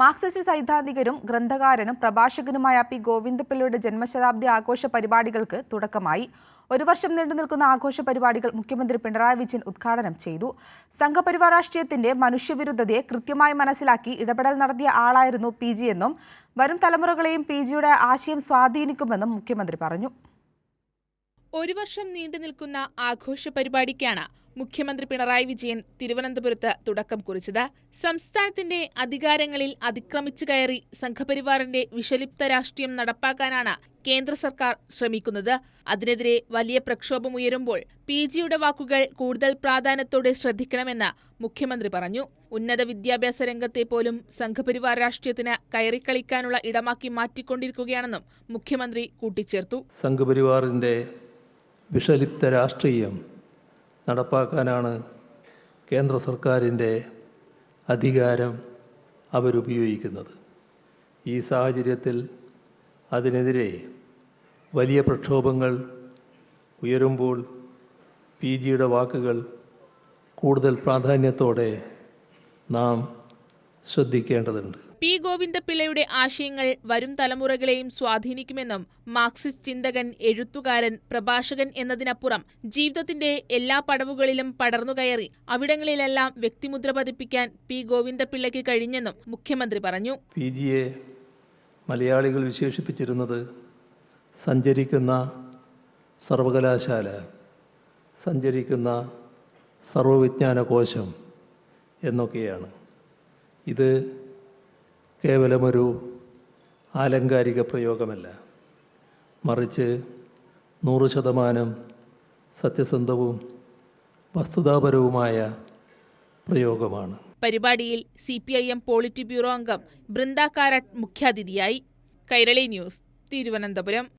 Marxist സൈദ്ധാന്തികരും ഗ്രന്ഥകാരനും പ്രഭാഷകനുമായ P ഗോവിന്ദപിള്ളയുടെ ജന്മശതാബ്ദി ആഘോഷ പരിപാടികൾക്ക് തുടക്കമായി. ഒരു വർഷം നീണ്ടു നിൽക്കുന്ന ആഘോഷ പരിപാടികൾ മുഖ്യമന്ത്രി പിണറായി വിജയൻ ഉദ്ഘാടനം ചെയ്തു. സംഘപരിവാർ രാഷ്ട്രീയത്തിന്റെ മനുഷ്യവിരുദ്ധതയെ കൃത്യമായി മനസ്സിലാക്കി ഇടപെടൽ നടത്തിയ ആളായിരുന്നു പി എന്നും വരും തലമുറകളെയും പി ജിയുടെ ആശയം സ്വാധീനിക്കുമെന്നും മുഖ്യമന്ത്രി പറഞ്ഞു. ഒരു വർഷം നീണ്ടു നിൽക്കുന്ന ആഘോഷ പരിപാടിക്കാണ് മുഖ്യമന്ത്രി പിണറായി വിജയൻ തിരുവനന്തപുരത്ത് തുടക്കം കുറിച്ചത്. സംസ്ഥാനത്തിന്റെ അധികാരങ്ങളിൽ അതിക്രമിച്ചു കയറി സംഘപരിവാറിന്റെ വിഷലിപ്ത രാഷ്ട്രീയം നടപ്പാക്കാനാണ് കേന്ദ്ര സർക്കാർ ശ്രമിക്കുന്നത്. അതിനെതിരെ വലിയ പ്രക്ഷോഭമുയരുമ്പോൾ പി ജിയുടെ വാക്കുകൾ കൂടുതൽ പ്രാധാന്യത്തോടെ ശ്രദ്ധിക്കണമെന്ന് മുഖ്യമന്ത്രി പറഞ്ഞു. ഉന്നത വിദ്യാഭ്യാസ രംഗത്തെ പോലും സംഘപരിവാർ രാഷ്ട്രീയത്തിന് കയറിക്കളിക്കാനുള്ള ഇടമാക്കി മാറ്റിക്കൊണ്ടിരിക്കുകയാണെന്നും മുഖ്യമന്ത്രി കൂട്ടിച്ചേർത്തു. സംഘപരിവാറിന്റെ വിഷലിപ്ത രാഷ്ട്രീയം നടപ്പാക്കാനാണ് കേന്ദ്ര സർക്കാരിന്റെ അധികാരം അവരുപയോഗിക്കുന്നത്. ഈ സാഹചര്യത്തിൽ അതിനെതിരെ വലിയ പ്രക്ഷോഭങ്ങൾ ഉയരുമ്പോൾ പി ജിയുടെ വാക്കുകൾ കൂടുതൽ പ്രാധാന്യത്തോടെ നാം ശ്രദ്ധിക്കേണ്ടതുണ്ട്. പി ഗോവിന്ദപിള്ളയുടെ ആശയങ്ങൾ വരും തലമുറകളെയും സ്വാധീനിക്കുമെന്നും മാർക്സിസ്റ്റ് ചിന്തകൻ എഴുത്തുകാരൻ പ്രഭാഷകൻ എന്നതിനപ്പുറം ജീവിതത്തിന്റെ എല്ലാ പടവുകളിലും പടർന്നുകയറി അവിടങ്ങളിലെല്ലാം വ്യക്തിമുദ്ര പതിപ്പിക്കാൻ പി ഗോവിന്ദപിള്ളയ്ക്ക് കഴിഞ്ഞെന്നും മുഖ്യമന്ത്രി പറഞ്ഞു. പി ജിയെ മലയാളികൾ വിശേഷിപ്പിച്ചിരുന്നത് സഞ്ചരിക്കുന്ന സർവകലാശാല സഞ്ചരിക്കുന്ന സർവവിജ്ഞാന കോശം എന്നൊക്കെയാണ്. ഇത് കേവലമൊരു ആലങ്കാരിക പ്രയോഗമല്ല. മറിച്ച് നൂറ് ശതമാനം സത്യസന്ധവും വസ്തുതാപരവുമായ പ്രയോഗമാണ്. പരിപാടിയിൽ C P I M polit bureau അംഗം ബൃന്ദ കാരട്ട് മുഖ്യാതിഥിയായി. കൈരളി ന്യൂസ് തിരുവനന്തപുരം.